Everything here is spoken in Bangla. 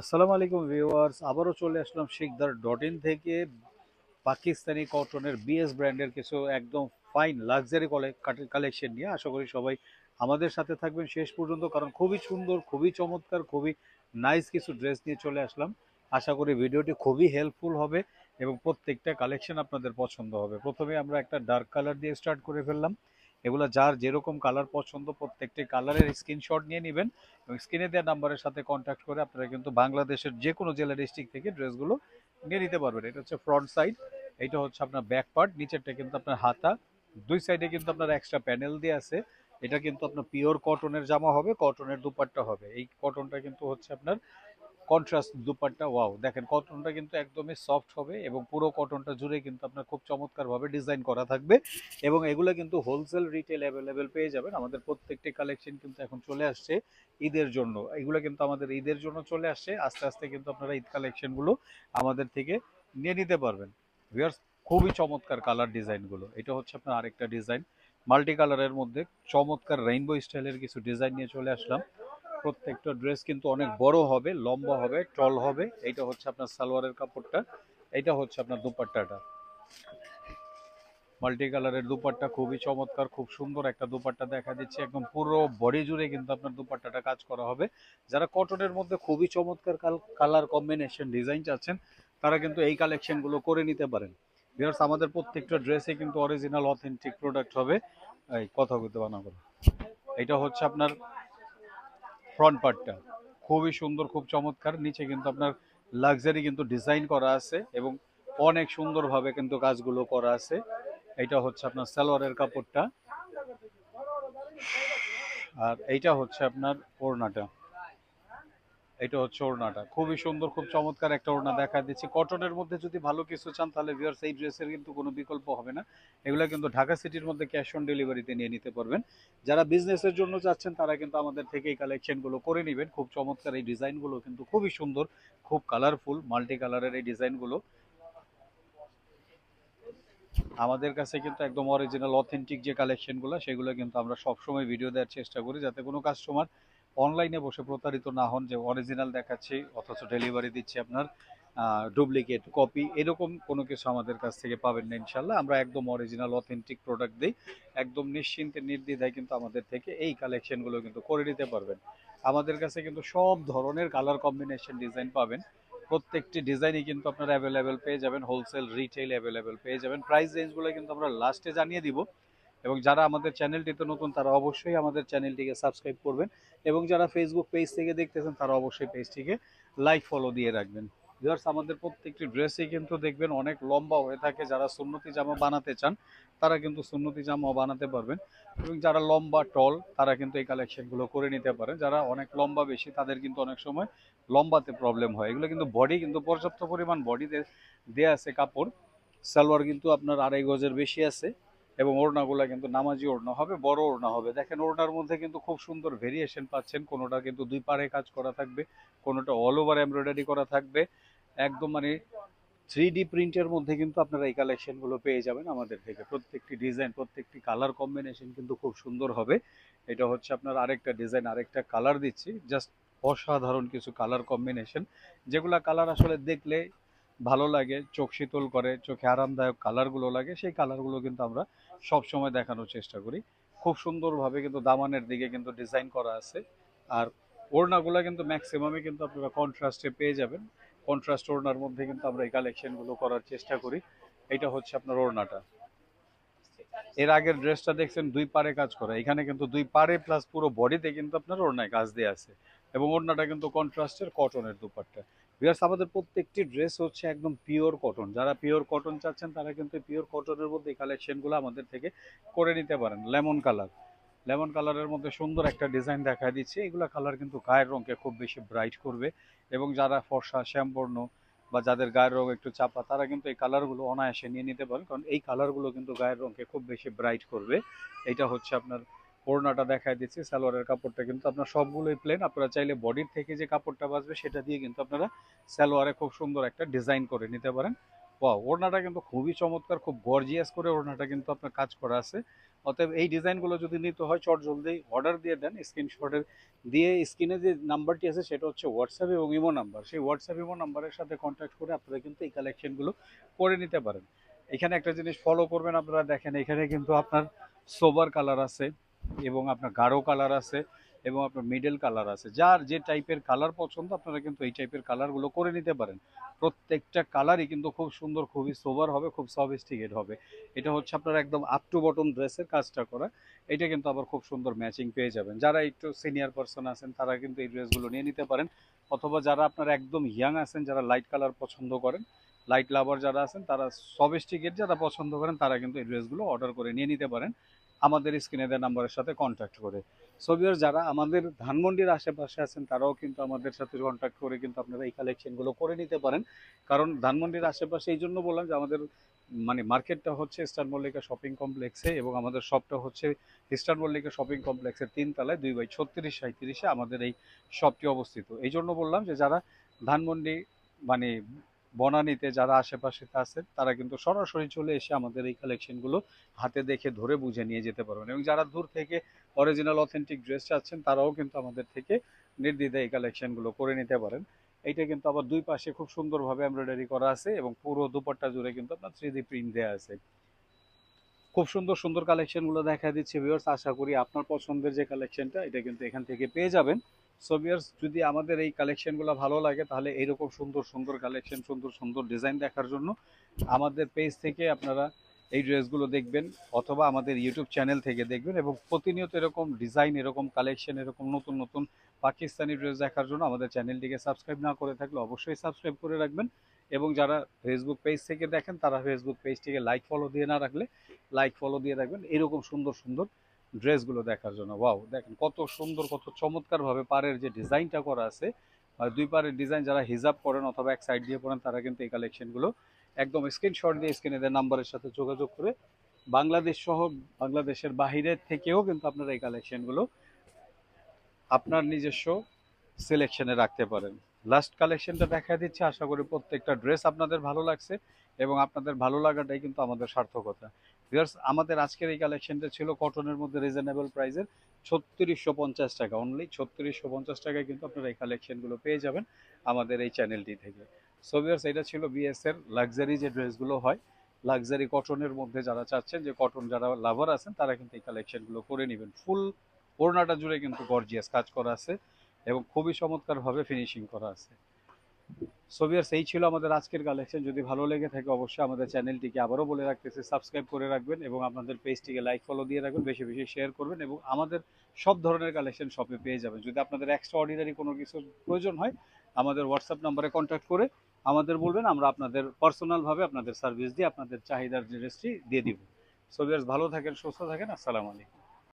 আসসালামু আলাইকুম ভিউয়ার্স, আবারও চলে আসলাম শিকদার ডট ইন থেকে। পাকিস্তানি কটনের বিএস ব্র্যান্ডের কিছু একদম ফাইন লাক্সারি কালেকশন নিয়ে আশা করি সবাই আমাদের সাথে থাকবেন শেষ পর্যন্ত, কারণ খুবই সুন্দর, খুবই চমৎকার, খুবই নাইস কিছু ড্রেস নিয়ে চলে আসলাম। আশা করি ভিডিওটি খুবই হেল্পফুল হবে এবং প্রত্যেকটা কালেকশন আপনাদের পছন্দ হবে। প্রথমে আমরা একটা ডার্ক কালার দিয়ে স্টার্ট করে ফেললাম। এগুলো যার যেরকম কালার পছন্দ প্রত্যেকটি কালারের স্ক্রিনশট নিয়ে নেবেন এবং স্ক্রিনে দেওয়া নাম্বারের সাথে কন্ট্যাক্ট করে আপনারা কিন্তু বাংলাদেশের যে কোনো জেলা ডিস্ট্রিক্ট থেকে ড্রেসগুলো নিয়ে নিতে পারবেন। এটা হচ্ছে ফ্রন্ট সাইড এটা হচ্ছে আপনার ব্যাক পার্ট নিচেরটা কিন্তু আপনার হাতা, দুই সাইডে কিন্তু আপনার এক্সট্রা প্যানেল দিয়ে আছে। এটা কিন্তু আপনার পিওর কটনের জামা হবে কটনের দুপাট্টা হবে। এই কটনটা কিন্তু হচ্ছে আপনার কন্ট্রাস্ট দুপাট্টা ওয়াও দেখেন কটনটা কিন্তু একদমই সফট হবে এবং পুরো কটনটা জুড়ে কিন্তু আপনার খুব চমৎকারভাবে ডিজাইন করা থাকবে এবং এগুলো কিন্তু হোলসেল রিটেল অ্যাভেলেবেল পেয়ে যাবেন। আমাদের প্রত্যেকটি কালেকশন কিন্তু এখন চলে আসছে ঈদের জন্য। এগুলো কিন্তু আমাদের ঈদের জন্য চলে আসছে। আস্তে আস্তে কিন্তু আপনারা ঈদ কালেকশনগুলো আমাদের থেকে নিয়ে নিতে পারবেন। ভিউয়ার্স খুবই চমৎকার কালার ডিজাইনগুলো এটা হচ্ছে আপনার আরেকটা ডিজাইন মাল্টি কালারের মধ্যে চমৎকার রেইনবো স্টাইলের কিছু ডিজাইন নিয়ে চলে আসলাম। প্রত্যেকটা ড্রেস কিন্তু অনেক বড় হবে, লম্বা হবে টল হবে। এইটা হচ্ছে আপনার সালোয়ারের কাপড়টা, এইটা হচ্ছে আপনার দুপাট্টাটা। মাল্টি কালারের দুপাট্টা খুবই চমৎকার, খুব সুন্দর একটা দুপাট্টা দেখা দিচ্ছে। একদম পুরো বডি জুড়ে কিন্তু আপনার দুপাট্টাটা কাজ করা হবে। যারা কটনের মধ্যে খুবই চমৎকার কালার কম্বিনেশন ডিজাইন চাচ্ছেন, তারা কিন্তু এই কালেকশনগুলো করে নিতে পারেন। বিহার্স আমাদের প্রত্যেকটা ড্রেসে কিন্তু অরিজিনাল অথেন্টিক প্রোডাক্ট হবে। এই, কথা বলতে বানা করে। এটা হচ্ছে আপনার ফ্রন্ট পার্টটা খুবই সুন্দর, খুব চমৎকার। নিচে কিন্তু আপনার লাক্সারি কিন্তু ডিজাইন করা আছে এবং অনেক সুন্দরভাবে কিন্তু কাজগুলো করা আছে। এটা হচ্ছে আপনার সালোয়ারের কাপড়টা। আর এইটা হচ্ছে আপনার ওড়নাটা। এটা হচ্ছে ওড়নাটা। খুবই সুন্দর, খুব চমৎকার একটা ওড়না দেখা দিচ্ছে। কটনের মধ্যে যদি ভালো কিছু চান, তাহলে ভিউয়ার্স এই ড্রেসের কিন্তু কোনো বিকল্প হবে না। এগুলো কিন্তু ঢাকা সিটির মধ্যে ক্যাশ অন ডেলিভারিতে নিয়ে নিতে পারবেন। যারা বিজনেসের জন্য যাচ্ছেন তারা কিন্তু আমাদের থেকে এই কালেকশনগুলো করে নেবেন। খুব চমৎকার এই ডিজাইনগুলো কিন্তু খুবই সুন্দর, খুব কালারফুল মাল্টি কালারের এই ডিজাইনগুলো আমাদের কাছে কিন্তু একদম অরিজিনাল অথেন্টিক যে কালেকশনগুলো সেগুলো কিন্তু আমরা সবসময় ভিডিও দেওয়ার চেষ্টা করি, যাতে কোনো কাস্টমার অনলাইনে বসে প্রতারিত না হন, যে অরিজিনাল দেখাচ্ছি, অথচ ডেলিভারি দিচ্ছি আপনার ডুপ্লিকেট কপি এরকম কোনো কিছু আমাদের কাছ থেকে পাবেন না ইনশাল্লাহ। আমরা একদম অরিজিনাল অথেন্টিক প্রোডাক্ট দিই। একদম নিশ্চিন্তে, নির্দ্বিধায় কিন্তু আমাদের থেকে এই কালেকশনগুলো কিন্তু করে নিতে পারবেন। আমাদের কাছে কিন্তু সব ধরনের কালার কম্বিনেশন ডিজাইন পাবেন। প্রত্যেকটি ডিজাইনই কিন্তু আপনারা অ্যাভেলেবেল পেয়ে যাবেন। হোলসেল রিটেল অ্যাভেলেবেল পেয়ে যাবেন। প্রাইস রেঞ্জগুলো কিন্তু আমরা লাস্টে জানিয়ে দিব। এবং যারা আমাদের চ্যানেলটিতে নতুন, তারা অবশ্যই আমাদের চ্যানেলটিকে সাবস্ক্রাইব করবেন এবং যারা ফেসবুক পেজ থেকে দেখতেছেন, তারা অবশ্যই পেজটিকে লাইক ফলো দিয়ে রাখবেন। ভিউয়ার্স আমাদের প্রত্যেকটি ড্রেসই কিন্তু দেখবেন অনেক লম্বা হয়ে থাকে। যারা সুন্নতি জামা বানাতে চান, তারা কিন্তু সুন্নতি জামা বানাতে পারবেন। এবং যারা লম্বা টল তারা কিন্তু এই কালেকশনগুলো করে নিতে পারেন। যারা অনেক লম্বা, বেশি, তাদের কিন্তু অনেক সময় লম্বাতে প্রবলেম হয়। এগুলো কিন্তু বডি কিন্তু পর্যাপ্ত পরিমাণ বডিতে দেয়া আছে কাপড়। সালোয়ার কিন্তু আপনার আড়াই গজের বেশি আছে। এবং ওড়নাগুলো কিন্তু নামাজি ওড়না হবে, বড় ওড়না হবে। দেখেন ওড়নার মধ্যে কিন্তু খুব সুন্দর ভেরিয়েশন পাচ্ছেন। কোনোটা কিন্তু দুই পাড়ে কাজ করা থাকবে, কোনোটা অল ওভার এমব্রয়ডারি করা থাকবে। একদম মানে থ্রি ডি প্রিন্টের মধ্যে কিন্তু আপনারা এই কালেকশনগুলো পেয়ে যাবেন আমাদের থেকে। প্রত্যেকটি ডিজাইন প্রত্যেকটি কালার কম্বিনেশন কিন্তু খুব সুন্দর হবে। এটা হচ্ছে আপনার আরেকটা ডিজাইন আরেকটা কালার দিচ্ছি। জাস্ট অসাধারণ কিছু কালার কম্বিনেশন যেগুলা কালার আসলে দেখলে ভালো লাগে, চোখ শীতল করে, চোখে আরামদায়ক কালারগুলো লাগে, সেই কালারগুলো কিন্তু আমরা সব সময় দেখানোর চেষ্টা করি। খুব সুন্দরভাবে কিন্তু দামানের দিকে কিন্তু ডিজাইন করা আছে। আর ওড়নাগুলো কিন্তু ম্যাক্সিমামই কিন্তু আপনারা কন্ট্রাস্টে পেয়ে যাবেন। কন্ট্রাস্ট ওড়নার মধ্যে কিন্তু আমরা এই কালেকশনগুলো করার চেষ্টা করি। এটা হচ্ছে আপনার ওড়নাটা। এর আগের ড্রেসটা দেখছেন, দুই পারে কাজ করা। এখানে কিন্তু দুই পারে প্লাস পুরো বডিতে কিন্তু আপনার ওড়নায় কাজ দেওয়া আছে। এবং ওড়নাটা কিন্তু কন্ট্রাস্টের কটনের দুপাট্টা। বিয়ার্স আমাদের প্রত্যেকটি ড্রেস হচ্ছে একদম পিওর কটন যারা পিওর কটন চাচ্ছেন, তারা কিন্তু পিওর কটনের মধ্যে এই কালেকশনগুলো আমাদের থেকে করে নিতে পারেন। লেমন কালার লেমন কালারের মধ্যে সুন্দর একটা ডিজাইন দেখা দিচ্ছে। এগুলা কালার কিন্তু গায়ের রঙকে খুব বেশি ব্রাইট করবে এবং যারা ফর্সা, শ্যামবর্ণ বা যাদের গায়ের রং একটু চাপা, তারা কিন্তু এই কালারগুলো অনায়াসে নিয়ে নিতে পারেন। কারণ এই কালারগুলো কিন্তু গায়ের রঙকে খুব বেশি ব্রাইট করবে। এটা হচ্ছে আপনার ওড়নাটা দেখায় দিচ্ছি, সালোয়ারের কাপড়টা কিন্তু আপনার সবগুলোই প্লেন আপনারা চাইলে বডির থেকে যে কাপড়টা বাঁচবে সেটা দিয়ে কিন্তু আপনারা সালোয়ারে খুব সুন্দর একটা ডিজাইন করে নিতে পারেন। ওয়াও ওড়নাটা কিন্তু খুবই চমৎকার, খুব গর্জিয়াস করে ওড়নাটা কিন্তু আপনার কাজ করা আছে। অতএব এই ডিজাইনগুলো যদি নিতে হয়, চট জলদি অর্ডার দিয়ে দেন স্ক্রিনশটের দিয়ে স্ক্রিনে যে নাম্বারটি আছে সেটা হচ্ছে হোয়াটসঅ্যাপ এবং ইমো নাম্বার সেই হোয়াটসঅ্যাপ ইমো নাম্বারের সাথে কন্ট্যাক্ট করে আপনারা কিন্তু এই কালেকশনগুলো করে নিতে পারেন। এখানে একটা জিনিস ফলো করবেন আপনারা। দেখেন এখানে কিন্তু আপনার সোবার কালার আছে। এবং আপনার গাঢ় কালার আছে এবং আপনার মিডল কালার আছে। যার যে টাইপের কালার পছন্দ, আপনারা কিন্তু এই টাইপের কালারগুলো করে নিতে পারেন। প্রত্যেকটা কালারই কিন্তু খুব সুন্দর, খুবই সোভার হবে, খুব সফিস্টিকেট হবে। এটা হচ্ছে আপনার একদম আপ টু বটম ড্রেসের কাজটা করা। এটা কিন্তু আবার খুব সুন্দর ম্যাচিং পেয়ে যাবেন। যারা একটু সিনিয়র পার্সন আছেন, তারা কিন্তু এই ড্রেসগুলো নিয়ে নিতে পারেন। অথবা যারা আপনার একদম ইয়াং আছেন, যারা লাইট কালার পছন্দ করেন লাইট লাভার যারা আছেন, তারা সফিস্টিকেট যারা পছন্দ করেন, তারা কিন্তু এই ড্রেসগুলো অর্ডার করে নিয়ে নিতে পারেন। আমাদের স্ক্রিনে দেওয়া নাম্বারের সাথে কন্ট্যাক্ট করে। ছবির যারা আমাদের ধানমন্ডির আশেপাশে আছেন, তারাও কিন্তু আমাদের সাথে কন্ট্যাক্ট করে কিন্তু আপনারা এই কালেকশনগুলো করে নিতে পারেন। কারণ ধানমন্ডির আশেপাশে এই জন্য বললাম যে, আমাদের মানে মার্কেটটা হচ্ছে ইস্টার্ন মল্লিকা শপিং কমপ্লেক্সে এবং আমাদের শপটা হচ্ছে ইস্টার্ন মল্লিকা শপিং কমপ্লেক্সের তিন তলায় দুই বাই ছত্রিশ সাঁত্রিশে আমাদের এই শপটি অবস্থিত। এই জন্য বললাম যে, যারা ধানমন্ডি মানে বনানীতে যারা আশেপাশে আছেন তারা কিন্তু সরাসরি চলে এসে আমাদের এই কালেকশনগুলো হাতে দেখে ধরে বুঝে নিয়ে যেতে পারবেন। এবং যারা দূর থেকে অরিজিনাল অথেন্টিক ড্রেস চাচ্ছেন, তারাও কিন্তু আমাদের থেকে নির্দ্বিধায় এই কালেকশনগুলো করে নিতে পারেন। এইটা কিন্তু আবার দুই পাশে খুব সুন্দরভাবে এমব্রয়ডারি করা আছে এবং পুরো দুপাট্টা জুড়ে কিন্তু আপনার থ্রি প্রিন্ট দেওয়া আছে। খুব সুন্দর সুন্দর কালেকশনগুলো দেখা দিচ্ছে ভিউয়ার্স আশা করি আপনার পছন্দের যে কালেকশনটা এটা কিন্তু এখান থেকে পেয়ে যাবেন। সো ভিউয়ার্স যদি আমাদের এই কালেকশনগুলো ভালো লাগে, তাহলে এইরকম সুন্দর সুন্দর কালেকশন সুন্দর সুন্দর ডিজাইন দেখার জন্য আমাদের পেজ থেকে আপনারা এই ড্রেসগুলো দেখবেন অথবা আমাদের ইউটিউব চ্যানেল থেকে দেখবেন এবং প্রতিনিয়ত এরকম ডিজাইন এরকম কালেকশন এরকম নতুন নতুন পাকিস্তানি ড্রেস দেখার জন্য আমাদের চ্যানেলটিকে সাবস্ক্রাইব না করে থাকলে অবশ্যই সাবস্ক্রাইব করে রাখবেন এবং যারা ফেসবুক পেজ থেকে দেখেন, তারা ফেসবুক পেজটিকে লাইক ফলো দিয়ে না রাখলে লাইক ফলো দিয়ে রাখবেন। এরকম সুন্দর সুন্দর ড্রেসগুলো দেখার জন্য। ওয়াও, দেখেন কত সুন্দর, কত চমৎকারভাবে পাড়ের যে ডিজাইনটা করা আছে আর দুই পাড়ের ডিজাইন যারা হিজাব করেন অথবা এক সাইড দিয়ে পড়েন, তারা কিন্তু এই কালেকশনগুলো একদম স্ক্রিনশট দিয়ে স্ক্রিনে দেওয়া নাম্বারের সাথে যোগাযোগ করে বাংলাদেশ সহ বাংলাদেশের বাহিরের থেকেও কিন্তু আপনারা এই কালেকশনগুলো আপনার নিজস্ব সিলেকশনে রাখতে পারেন। লাস্ট কালেকশনটা দেখা দিচ্ছে, আশা করি প্রত্যেকটা ড্রেস আপনাদের ভালো লাগছে এবং আপনাদের ভালো লাগাটাই কিন্তু আমাদের সার্থকতা। ভিউয়ার্স আমাদের আজকের এই কালেকশনটা ছিল কটনের মধ্যে রিজনেবল প্রাইসের ছত্রিশশো পঞ্চাশ টাকা অনলি ছত্রিশশো পঞ্চাশ টাকায় কিন্তু আপনারা এই কালেকশনগুলো পেয়ে যাবেন আমাদের এই চ্যানেলটি থেকে। সো ভিউয়ার্স এটা ছিল বিএস এর লাক্সারি যে ড্রেসগুলো হয় লাক্সারি কটনের মধ্যে যারা চাচ্ছেন যে কটন যারা লাভার আছেন, তারা কিন্তু এই কালেকশনগুলো করে নেবেন। ফুল ওড়নাটা জুড়ে কিন্তু গর্জিয়াস কাজ করা আছে এবং খুবই চমৎকারভাবে ফিনিশিং করা আছে। সোভিয়ার্স এই ছিল আমাদের আজকের কালেকশন যদি ভালো লেগে থাকে অবশ্যই আমাদের চ্যানেলটিকে আবারও বলে রাখতেছি সাবস্ক্রাইব করে রাখবেন এবং আপনাদের পেজটিকে লাইক ফলো দিয়ে রাখবেন, বেশি বেশি শেয়ার করবেন এবং আমাদের সব ধরনের কালেকশন শপে পেয়ে যাবেন। যদি আপনাদের এক্সট্রা অর্ডিনারি কোনো কিছু প্রয়োজন হয়, আমাদের হোয়াটসঅ্যাপ নাম্বারে কন্ট্যাক্ট করে আমাদের বলবেন, আমরা আপনাদের পার্সোনালভাবে আপনাদের সার্ভিস দিয়ে আপনাদের চাহিদার জিনিসটি দিয়ে দিব। সোভিয়ার্স ভালো থাকেন, সুস্থ থাকেন, আসসালামু আলাইকুম।